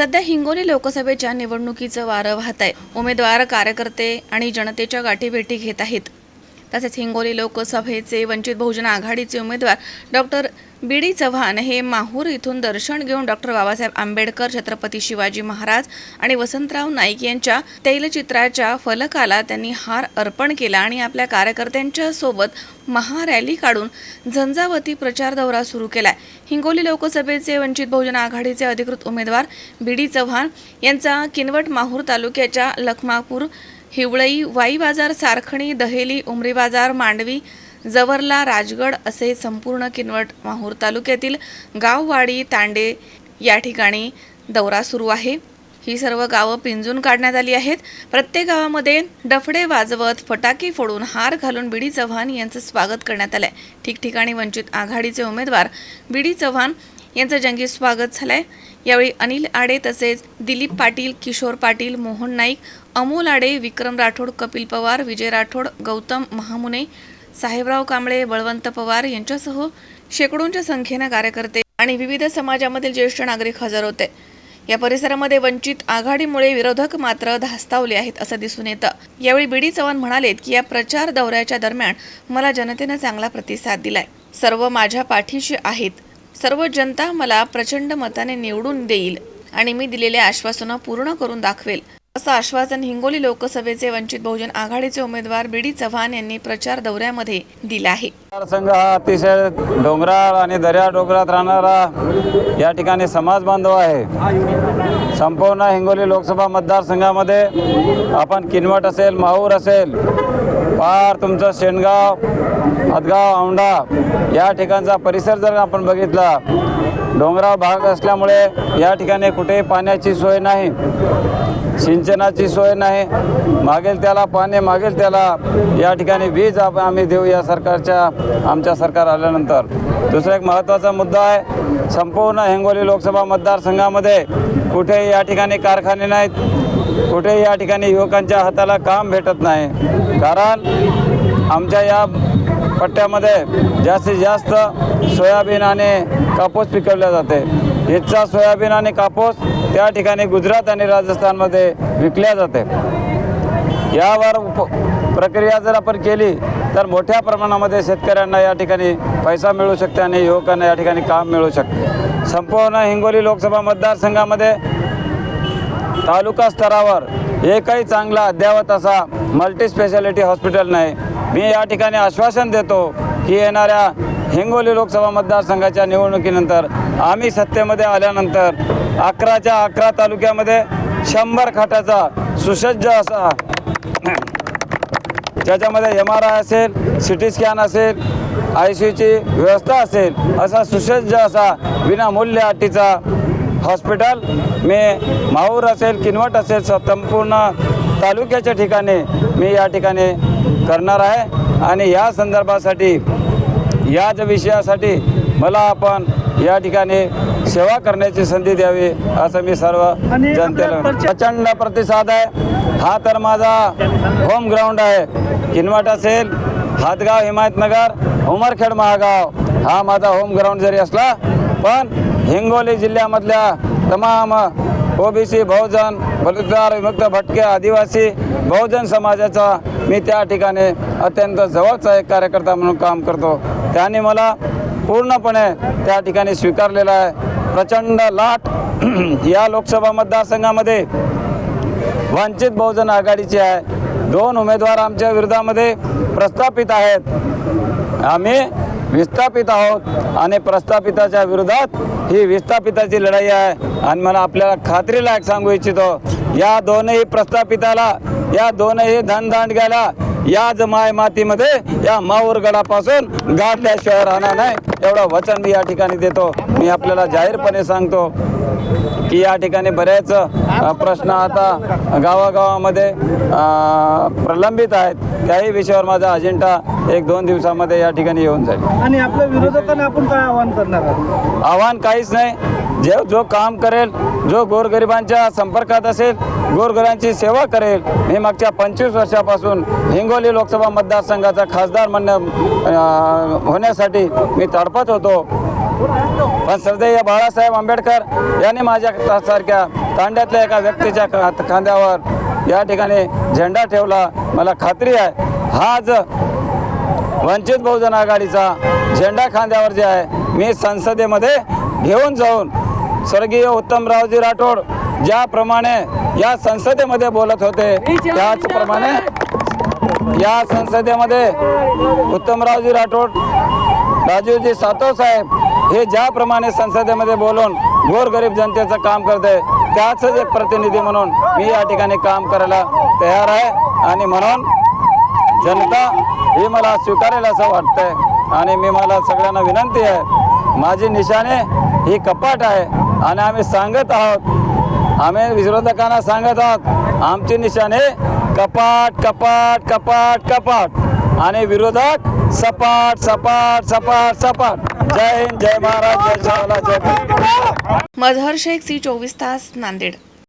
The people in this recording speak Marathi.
सध्या हिंगोली लोकसभेच्या निवडणुकीचं वारं वाहत आहे. उमेदवार कार्यकर्ते आणि जनतेच्या गाठीभेटी घेत आहेत. तसेच हिंगोली लोकसभेचे वंचित बहुजन आघाडीचे उमेदवार डॉक्टर बीडी चव्हाण हे माहूर इथून दर्शन घेऊन डॉक्टर बाबासाहेब आंबेडकर छत्रपती शिवाजी महाराज आणि वसंतराव नाईक यांच्या तैलचित्राच्या फलकाला त्यांनी हार अर्पण केला आणि आपल्या कार्यकर्त्यांच्या सोबत महारॅली काढून झंझावती प्रचार दौरा सुरू केलाय. हिंगोली लोकसभेचे वंचित बहुजन आघाडीचे अधिकृत उमेदवार बीडी चव्हाण यांचा किनवट माहूर तालुक्याच्या लखमापूर हिवळई वाई बाजार सारखणी दहेली उमरी बाजार मांडवी जवरला राजगड असे संपूर्ण किनवट माहूर तालुक्यातील गाववाडी तांडे या ठिकाणी दौरा सुरू आहे. ही सर्व गावं पिंजून काढण्यात आली आहेत. प्रत्येक गावामध्ये डफडे वाजवत फटाके फोडून हार घालून बीडी चव्हाण यांचं स्वागत करण्यात आलंय. ठिकठिकाणी वंचित आघाडीचे उमेदवार बीडी चव्हाण यांचं जंगी स्वागत झालंय. यावेळी अनिल आडे तसेच दिलीप पाटील किशोर पाटील मोहन नाईक अमोल आडे विक्रम राठोड कपिल पवार विजय राठोड गौतम महामुने साहेबराव कांबळे बळवंत पवार यांच्यासह शेकडोंच्या संख्येनं कार्यकर्ते आणि विविध समाजामधील ज्येष्ठ नागरिक हजर होते. या परिसरामध्ये वंचित आघाडीमुळे विरोधक मात्र धास्तावले आहेत असं दिसून येतं. यावेळी बीडी चव्हाण म्हणालेत की या प्रचार दौऱ्याच्या दरम्यान मला जनतेनं चांगला प्रतिसाद दिलाय. सर्व माझ्या पाठीशी आहेत. सर्व जनता मला प्रचंड मताने निवडून देईल आणि मी दिलेल्या आश्वासनं पूर्ण करून दाखवेल. असं आश्वासन हिंगोली लोकसभेचे वंचित बहुजन आघाडीचे उमेदवार बीडी चव्हाण यांनी प्रचार दौऱ्यामध्ये दिला आहे. मतदारसंघ हा अतिशय डोंगराळ आणि दर्या डोंगरात राहणारा या ठिकाणी समाज बांधव आहे. संपूर्ण हिंगोली लोकसभा मतदारसंघामध्ये आपण किनवट असेल माहूर असेल पार तुमचं शेणगाव हदगाव औंढा या ठिकाणचा परिसर जर आपण बघितला डोंगराळ भाग असल्यामुळे या ठिकाणी कुठेही पाण्याची सोय नाही सिंचनाची सोय नाही. मागेल त्याला पाणी मागेल त्याला या ठिकाणी वीज आम्ही देऊ या सरकारच्या आमच्या सरकार आल्यानंतर. दुसरा एक महत्त्वाचा मुद्दा आहे संपूर्ण हिंगोली लोकसभा मतदारसंघामध्ये कुठेही या ठिकाणी कारखाने नाहीत कुठेही या ठिकाणी युवकांच्या हाताला काम भेटत नाही. कारण आमच्या या पट्ट्यामध्ये जास्तीत जास्त सोयाबीन आणि कापूस पिकवल्या जाते. इथचा सोयाबीन आणि कापूस त्या ठिकाणी गुजरात आणि राजस्थानमध्ये विकल्या जाते. यावर उप प्रक्रिया जर आपण केली तर मोठ्या प्रमाणामध्ये शेतकऱ्यांना या ठिकाणी पैसा मिळू शकते आणि युवकांना या ठिकाणी काम मिळू शकते. संपूर्ण हिंगोली लोकसभा मतदारसंघामध्ये तालुका स्तरावर एकही चांगला अद्यावत असा मल्टी स्पेशालिटी हॉस्पिटल नाही. मी या ठिकाणी आश्वासन देतो की येणाऱ्या हिंगोली लोकसभा मतदारसंघाच्या निवडणुकीनंतर आम्ही सत्तेमध्ये आल्यानंतर अकराच्या अकरा तालुक्यामध्ये शंभर खाटाचा सुसज्ज असा ज्याच्यामध्ये एम आर आय असेल सी टी स्कॅन असेल आय सी यूची व्यवस्था असेल असा सुसज्ज असा विनामूल्य अटीचा हॉस्पिटल मी माहूर असेल किनवट असेल संपूर्ण तालुक्याच्या ठिकाणी मी या ठिकाणी करणार आहे. आणि या संदर्भासाठी याच विषयासाठी मला आपण या ठिकाणी सेवा करण्याची संधी द्यावी असं मी सर्व जनतेला प्रचंड प्रतिसाद आहे. हा तर माझा होम ग्राउंड आहे. किनवट असेल हातगाव हिमायतनगर उमरखेड महागाव. हा माझा होम ग्राउंड जरी असला पण हिंगोली जिल्ह्यामधल्या तमाम ओबीसी बहुजन बलुतेदार विमुक्त भटके आदिवासी बहुजन समाजाचा मी त्या ठिकाणी अत्यंत जवळचा एक कार्यकर्ता म्हणून काम करतो. त्यांनी मला पूर्णपणे त्या ठिकाणी स्वीकारलेला आहे. प्रचंड लाट या लोकसभा मतदारसंघामध्ये वंचित बहुजन आघाडीची आहे. दोन उमेदवार आमच्या विरोधामध्ये प्रस्थापित आहेत. आम्ही विस्थापित आहोत आणि प्रस्थापिताच्या विरोधात ही विस्थापिताची लढाई आहे. आणि मला आपल्याला खात्रीलायक सांगू इच्छितो या दोनही प्रस्थापिताला या दोनही धनदांडग्याला याच माय मातीमध्ये या माहूर गडापासून गाठल्याशिवाय राहणार नाही. एवढं वचन मी या ठिकाणी देतो. मी आपल्याला जाहीरपणे सांगतो की या ठिकाणी बरेच प्रश्न आता गावागावामध्ये प्रलंबित आहेत. त्याही विषयावर माझा अजेंडा एक दोन दिवसामध्ये या ठिकाणी येऊन जाईल. आणि आपल्या विरोधकांना आपण काय आवाहन करणार आहात? आव्हान काहीच नाही. जे जो काम करेल जो गोरगरिबांच्या संपर्कात असेल गोरगरांची सेवा करेल. मी मागच्या पंचवीस वर्षापासून हिंगोली लोकसभा मतदारसंघाचा खासदार म्हण होण्यासाठी मी तडपत होतो. पण श्रद्धेय बाळासाहेब आंबेडकर यांनी माझ्यासारख्या तांड्यातल्या एका व्यक्तीच्या खांद्यावर या ठिकाणी झेंडा ठेवला. मला खात्री आहे हाच वंचित बहुजन आघाडीचा झेंडा खांद्यावर जे आहे मी संसदेमध्ये घेऊन जाऊन स्वर्गीय उत्तमरावजी राठोड ज्याप्रमाणे या संसदेमध्ये बोलत होते. त्याचप्रमाणे या संसदेमध्ये उत्तमरावजी राठोड राजीवजी सातव साहेब हे ज्याप्रमाणे संसदेमध्ये बोलून गोरगरीब जनतेचं काम करते त्याच एक प्रतिनिधी म्हणून मी या ठिकाणी काम करायला तयार आहे. आणि म्हणून जनता ही मला स्वीकारेल असं वाटतंय. आणि मी मला सगळ्यांना विनंती आहे माझी निशाणे ही कपाट आहे. आणि आम्ही सांगत आहोत आम्ही विरोधकांना सांगत आहोत आमची निशाणे कपाट कपाट कपाट कपाट। आणि विरोधक सपाट सपाट सपाट सपाट। जय हिंद जय महाराज जय शाला जय मजहर शेख सी चोवीस तास नांदेड।